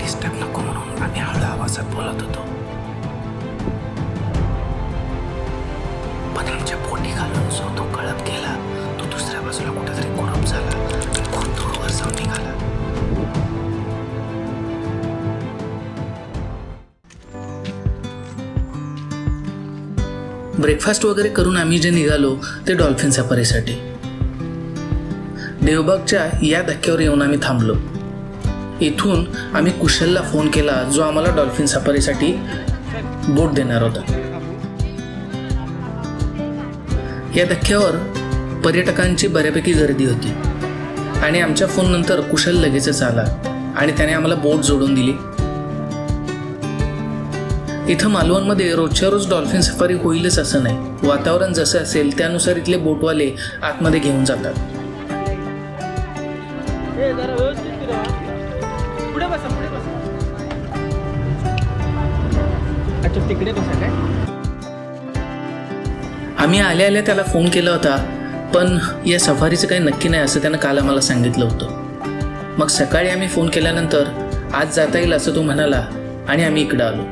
Disturb नको म्हणून आम्ही हळू आवाजात बोलत होतो. पण आमच्या पोटी घालून जो तो कळत गेला तो दुसऱ्या बाजूला कुठेतरी कुरप झाला. खूप दूरवर जाऊन निघाला. ब्रेकफास्ट वगैरे करून आम्ही जे निघालो ते डॉल्फिन सफारीसाठी देवबागच्या या धक्क्यावर येऊन आम्ही थांबलो. इथून आम्ही कुशलला फोन केला जो आम्हाला डॉल्फिन सफारीसाठी बोट देणार होता. या धक्क्यावर पर्यटकांची बऱ्यापैकी गर्दी होती आणि आमच्या फोननंतर कुशल लगेचच आला आणि त्याने आम्हाला बोट जोडून दिली. इथं मालवणमध्ये रोजच्या रोज डॉल्फिन सफारी होईलच असं नाही. वातावरण जसं असेल त्यानुसार इथले बोटवाले आतमध्ये घेऊन जातात. तिकडे कसं काय? आम्ही आल्या आल्या त्याला फोन केला होता पण या सफारीचं काही नक्की नाही असं त्यानं काल आम्हाला सांगितलं होतं. मग सकाळी आम्ही फोन केल्यानंतर आज जाता येईल असं तो म्हणाला आणि आम्ही इकडं आलो.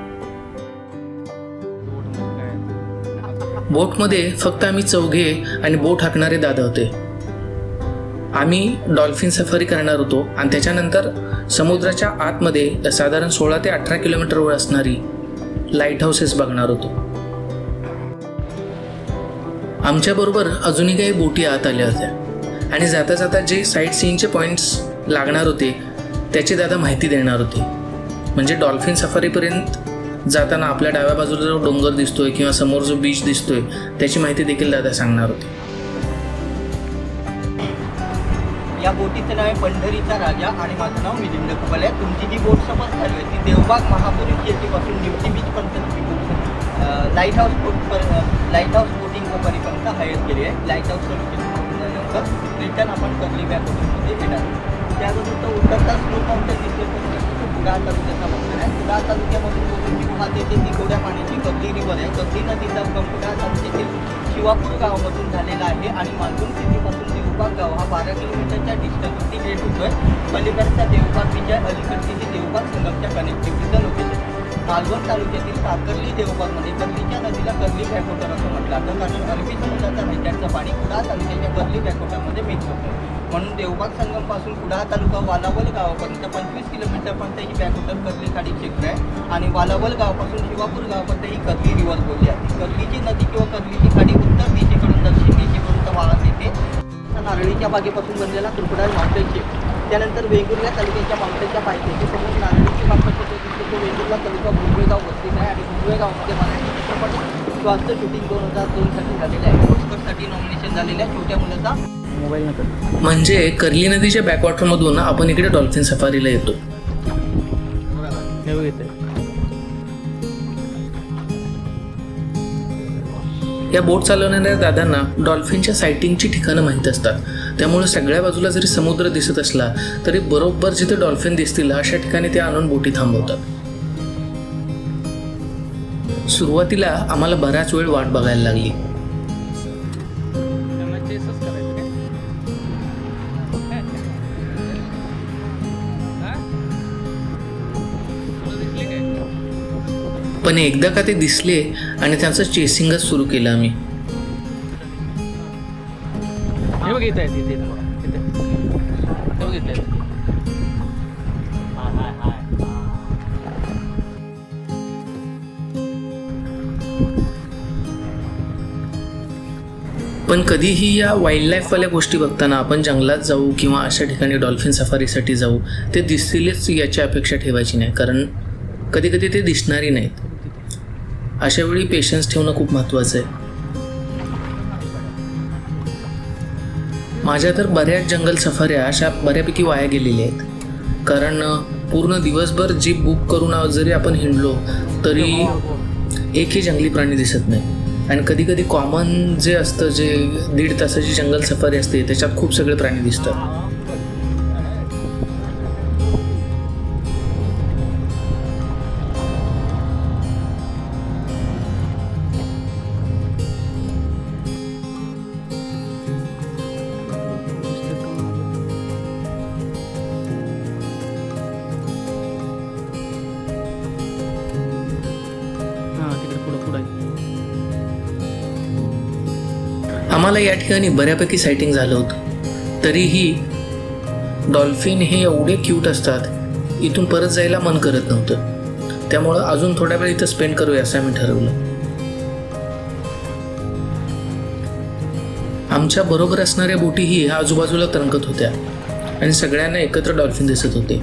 बोटमध्ये फक्त आम्ही चौघे आणि बोट हाकणारे दादा होते. आम्ही डॉल्फिन सफारी करणार होतो आणि त्याच्यानंतर समुद्राच्या आतमध्ये साधारण सोळा ते अठरा किलोमीटरवर असणारी लाइट हाऊसेस बघणार होतो. आमच्याबरोबर अजूनही काही बोटी आत आल्या होत्या. आणि जाता जाता जे साईट सीनचे पॉईंट्स लागणार होते त्याची दादा माहिती देणार होती. म्हणजे डॉल्फिन सफारीपर्यंत जाताना आपल्या डाव्या बाजूला जो डोंगर दिसतोय किंवा समोर जो बीच दिसतोय त्याची माहिती देखील दादा सांगणार होती. या बोटीचं नाव आहे पंढरीचा राजा आणि माझं नाव मिलिंद कुबल आहे. तुमची जी बोट समज झाली आहे ती देवबाग महापुरी जेटीपासून न्यूटी बीच पर्यंत lighthouse boat lighthouse boating कंपनीपर्यंत हायर केली आहे लाइट हाऊस नंतर रिटर्न आपण कबली बॅकमध्ये येणार त्यानंतर तो उतरता स्लो आमच्या दिसले कुडाळ तालुक्याचा मंदिर आहे. कुडाळ तालुक्यामधून बोटिंग वाहते ते निकोड्या पाण्याची कबली रिवर आहे कबली नदीचा उगम कुडाळ तालुक्यातील शिवापूर गावामधून झालेला आहे आणि मालवण सिटीपासून गाव हा बारा किलोमीटरच्या डिस्टन्सवरती रेट होतोय पलीकडच्या देवबाग विजय अलीकडची जी देवबाग संगमच्या कनेक्टिव्हिटीचं लोकेशन मालवण तालुक्यातील साकर्ली देवबागमध्ये कर्लीच्या नदीला कर्ली बॅकवॉटर असं म्हटलं जातं. कारण अरबी समुद्राचा नद्यांचं पाणी कुडाळ तालुक्याच्या कर्ली बॅकवॉटरमध्ये मिक्स होतं. म्हणून देवबाग संगमपासून कुडाळ तालुका वालावल गावापर्यंत पंचवीस किलोमीटरपर्यंत ही बॅकवॉटर कर्ली खाडी क्षेत्र आहे. आणि वालावल गावापासून शिवापूर गावापर्यंत ही कर्ली रिवर बोलली आहे. कर्लीची नदी किंवा कर्लीची खाडी उत्तर दिशेकडून दक्षिण दिशेपर्यंत वाहत येते. हा नारळीच्या बागेपासून बनलेला त्रिपुरार माउंटेन त्यानंतर वेंगुर्ला तालुक्याच्या माउंटेनच्या पायथ्याशी समोर नारळीची बाग पद्धत दिसते तो वेंगुर्ला तालुका भुजबळगाव वस्तीत आहे आणि भुजबळगावमध्ये मराठी चित्रपट स्वास्थ्य शूटिंग दोन हजार दोनसाठी झालेलं आहे. ऑस्करसाठी नॉमिनेशन झालेलं आहे छोट्या मुलाचा मोबाईल नका म्हणजे कर्ली नदीच्या बॅकवॉटरमधून आपण इकडे डॉल्फिन सफारीला येतो. या बोट चालवणाऱ्या दादांना डॉल्फिनच्या सायटिंगची ठिकाणं माहीत असतात. त्यामुळे सगळ्या बाजूला जरी समुद्र दिसत असला तरी बरोबर जिथे डॉल्फिन दिसतील अशा ठिकाणी ते आणून बोटी थांबवतात. सुरुवातीला आम्हाला बराच वेळ वाट बघायला लागली. पण एकदा का ते दिसले आणि त्यांचं चेसिंगच सुरू केलं आम्ही. पण कधीही या वाईल्ड लाईफवाल्या गोष्टी बघताना आपण जंगलात जाऊ किंवा अशा ठिकाणी डॉल्फिन सफारीसाठी जाऊ ते दिसतीलच याची अपेक्षा ठेवायची नाही. कारण कधी कधी ते दिसणारी नाहीत. अशा वेळी पेशन्स ठेवणं खूप महत्त्वाचं आहे. माझ्या तर बऱ्याच जंगल सफाऱ्या अशा बऱ्यापैकी वाया गेलेल्या आहेत. कारण पूर्ण दिवसभर जीप बुक करून जरी आपण हिंडलो तरी एकही जंगली प्राणी दिसत नाही. आणि कधी कधी कॉमन जे असतं जे दीड तासाची जंगल सफारी असते त्याच्यात खूप सगळे प्राणी दिसतात. आम्हाला या ठिकाणी बऱ्यापैकी सायटिंग झालं होतं. तरीही डॉल्फिन हे एवढे क्यूट असतात इथून परत जायला मन करत नव्हतं. त्यामुळं अजून थोड्या वेळ इथं स्पेंड करूया असं आम्ही ठरवलं. आमच्या बरोबर असणाऱ्या बोटीही आजूबाजूला तरंगत होत्या आणि सगळ्यांना एकत्र डॉल्फिन दिसत होते.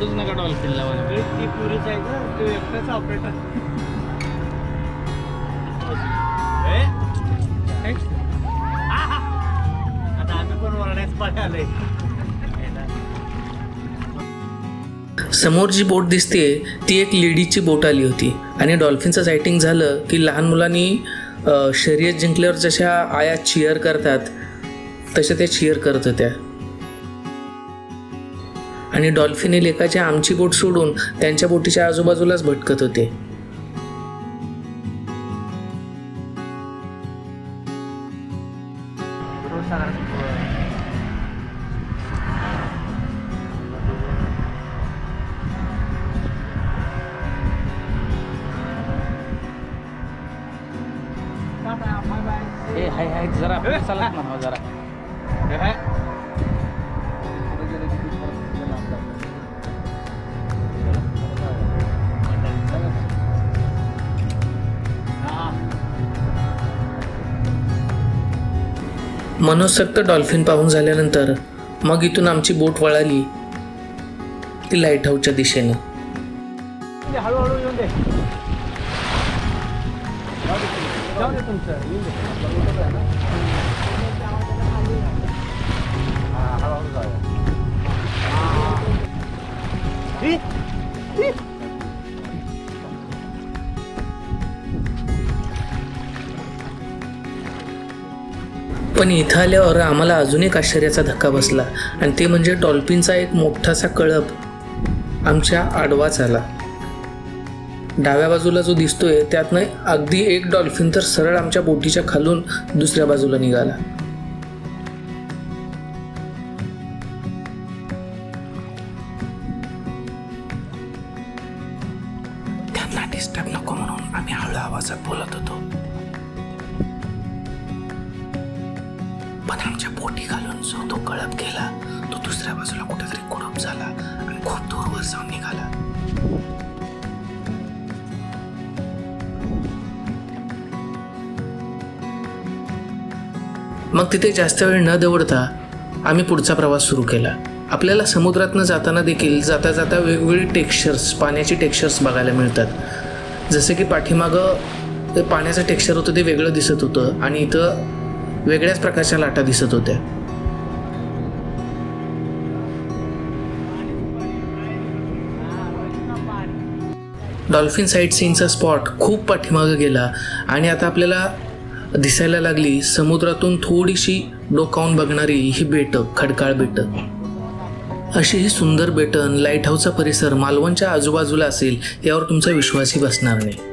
सोडूच नका डॉल्फिनला मला. ती पुरीच आहे का तू एकटाच ऑपरेटर आता आम्ही पण वरण्यास पाणी आलोय. समोर जी बोट दिसते ती एक लेडीजची बोट आली होती. आणि डॉल्फिनचं सायटिंग झालं की लहान मुलांनी शर्यत जिंकल्यावर जशा आया चिअर करतात तशा त्या चिअर करत होत्या. आणि डॉल्फिन हे लेखाची आमची बोट सोडून त्यांच्या बोटीच्या आजूबाजूलाच भटकत होते. ए हाय हाय जरा चला म्हणा जरा. मनोसक्त डॉल्फिन पाहून झाल्यानंतर मग इथून आमची बोट वळाली. ती लाइट हाऊसच्या दिशेनं. हळूहळू येऊन दे. जाऊ पण इथं आल्यावर आम्हाला अजून एक आश्चर्याचा धक्का बसला. आणि ते म्हणजे डॉल्फिनचा एक मोठासा कळप. आमच्या आडवाच आला डाव्या बाजूला जो दिसतोय त्यातनं अगदी एक डॉल्फिन तर सरळ आमच्या बोटीच्या खालून दुसऱ्या बाजूला निघाला. पण आमच्या बोटी घालून जो तो कळप गेला तो दुसऱ्या बाजूला कुठेतरी कुडप झाला आणि खूप दूरवर जाऊन निघाला. मग तिथे जास्त वेळ न दवडता आम्ही पुढचा प्रवास सुरू केला. आपल्याला समुद्रातनं जाताना देखील जाता जाता वेगवेगळी टेक्स्चर्स पाण्याची टेक्स्चर्स बघायला मिळतात. जसे की पाठीमागं ते पाण्याचं टेक्स्चर होतं ते वेगळं दिसत होतं आणि इथं वेगळ्याच प्रकारच्या लाटा दिसत होत्या. डॉल्फिन साईट सीनचा स्पॉट खूप पाठीमागं गेला आणि आता आपल्याला दिसायला लागली समुद्रातून थोडीशी डोकावून बघणारी ही बेटं खडकाळ बेटं. अशी ही सुंदर बेटन लाइट हाऊसचा परिसर मालवणच्या आजूबाजूला असेल यावर तुमचा विश्वासही बसणार नाही.